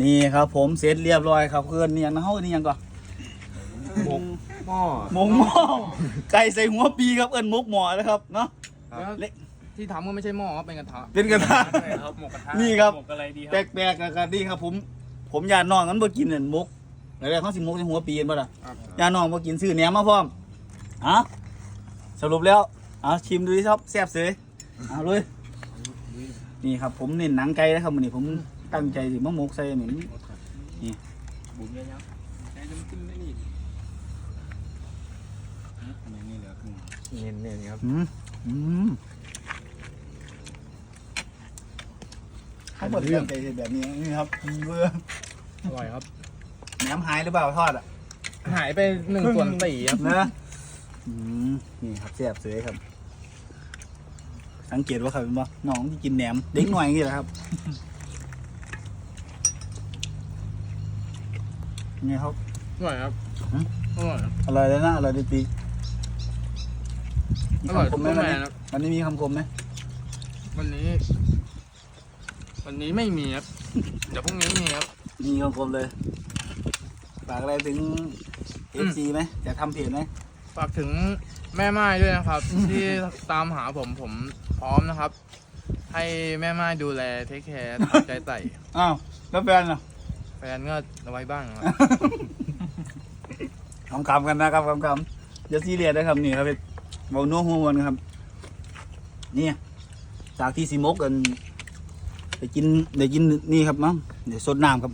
นี่ครับ ผมเสร็จเรียบร้อยครับเพื่อนนี่ยังนะเฮานี่ยังก่อนหมกหม้อหมงหม้อไก่ใส่หัวปีครับเอิ้นหมกหม้อนะครับเนาะครับเละที่ทำก็ไม่ใช่หม้อครับเป็นกระทะเป็นกระทะ ครับหมกกระทะนี่ครับ หมกอะไรดีคแปรับลกๆกันนี่ครับ ผม ผมยานน้องกันบ่กินเน่นหมกแล้วเขาสิหมกใส่หัวปีนบ่ล่ะยานน้องบ่กินซื้อแหนมมาพร้อมฮะสรุปแล้วเอาชิมดูดิครับแซ่บเสยเอาเลยนี่ครับ ผมเน้นหนังไก่นะครับมื้อนี้ผม ตั้งใจสิมาหมกใส่เหมือนบุญเยอะๆใช้น้ำจิ้มได้นี่อันนี้นี่เหลือครึ่งเน้นเนี่ยครับอืมอืมเขาบอกตั้งใจเฮ็ดแบบนี้นี่ครับเบื่ออร่อยครับแหนมหายหรือเปล่าทอดอะหายไปหนึ่งส่วนสี่ครับนะอืมนี่ครับแซ่บเสยครับ สังเกตว่าครับเป็นบ่น้องที่กินแหนมเด็กหน่อยอย่างนี้แหละครับ นี่ครับอร่อยครับหืมอร่อยครับอร่อยเลยนะอร่อยดีปีมีอร่อยคำคทุมกไหมแมวันนี้นครับวันนี้มีคำคมไหมวันนี้ วันนี้ไม่มีครับเดี๋ยวพรุ่งนี้มีครับ มีคำคมเลยฝากอะไรถึงเออืฟมซีไหมจะทำเพจไหมฝากถึงแม่ไม้ด้วยนะครับ ที่ตามหาผมผมพร้อมนะครับ ให้แม่ไม้ดูแลเทคแคร์ตามใจใส่อ้าวแล้วแฟนล่ะ แฟนก็เอาไว้บ้างครับ คำคำๆกันนะครับคำคำๆอย่าซีเรียสนะครับนี่ครับเบาโน้หัวมันครับนี่จากที่สิมกกันไปกินเดี๋ยวกินนี่ครับมั้งเดี๋ยวสดน้ำครับ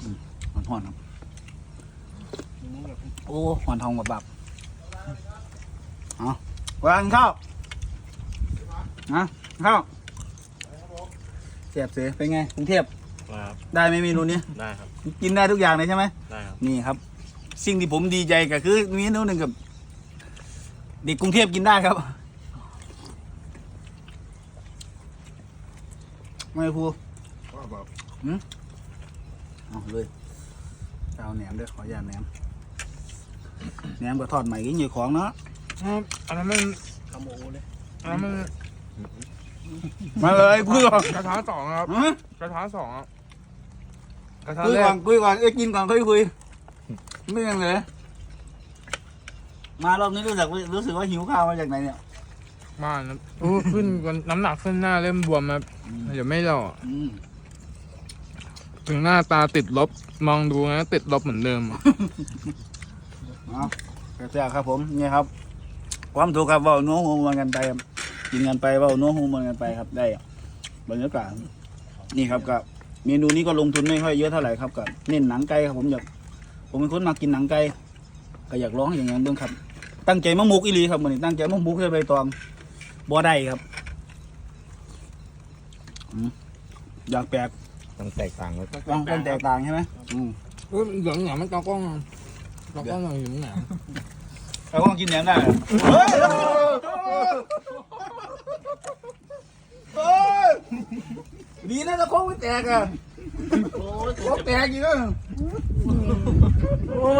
หอืมหอนๆครับ โอ้หอนทองกับบับเอาวางข้าวนะข้าวเสียบเสียเป็นไงกรุงเทพ ครับได้ไหมเมนูนี้ได้ครับ กินได้ทุกอย่างเลยใช่ไหมได้ครับ นี่ครับ สิ่งที่ผมดีใจก็คือมีเมนูหนึ่งกับเด็กกรุงเทพกินได้ครับ ไม่พูดเอาเลยเอาแหนมด้วยขออย่าตแหนมแหนมก็ทอดใหม่กินอยู่ของเนาะอันนั้นมันขโมยเลยอันนั้นมันมาเลยคุยก่อนกระทะสองครับฮะกระทะสองครับ กระทะคุยแรก่อก นคุยก่อนเอ้ยกินก่อนค่อยคุยไม่ยังเลยมารอบนี้รู้สึกว่ารู้สึกว่าหิวข้าวมาจากไหนเนี่ยมานะอู้ขึ้นวันน้ำหนักขึ้นหน้าเริ่มบวมครับเดี๋ยวไม่หล่ออืมถึงหน้าตาติดลบ มองดูนะติดลบเหมือนเดิมเอาแซ่บๆครับผมนี่ครับ ความถูกครับเว่าโน้หูมันกันไปครับกินกันไปเว่าโน้หูมันกันไปครับได้บรรยากาศนี่ครับกับ เมนูนี้ก็ลงทุนไม่ค่อยเยอะเท่าไหร่ครับกับเน้นหนังไก่ครับผมอยากผมเป็นคนมากินหนังไก่ก็อยากร้องอย่างนั้นเบื้องครับ ตั้งใจมามุกอีหลีครับวันนี้ตั้งใจมามุกใส่ใบตองบ่ได้ครับอืมอยากแปลกต้องแตกต่างกันต้องต้องแตกต่างใช่ไหมอืมเหลืองหนามันกล้องกล้องหน่อยอยู่หนาเราก็กินแหนมได้เหรอเฮ้ยเฮ้ย ดีนะตะโค้งไม่แตกอะโอ้ยโค้งแตกอยู่นะโอ้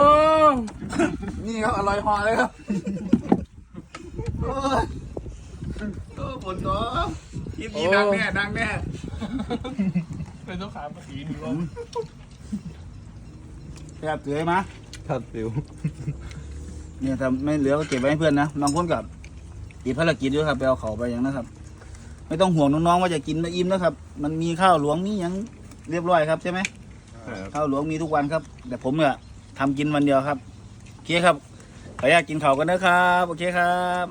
นี่ครับอร่อยห่อเลยครับโอ้ยโอ้ปวดท้องกินดีดังแน่ดังแน่เป็นลูกค้าภาษีดีว่าแซ่บเกลือมาครับฟิวเนี่ยถ้าไม่เหลือก็เก็บไว้ให้เพื่อนนะบางคนกับติดภารกิจด้วยครับไปเอาเขาไปอย่างนะครับ ไม่ต้องห่วงน้องๆว่าจะกินไม่อิ่มนะครับ มันมีข้าวหลวงมีหยังเรียบร้อยครับใช่ไหมข้าวหลวงมีทุกวันครับ แต่ผมเนี่ยทำกินวันเดียวครับโอเคครับขออนุญาตกินข้าวกันนะครับโอเคครับ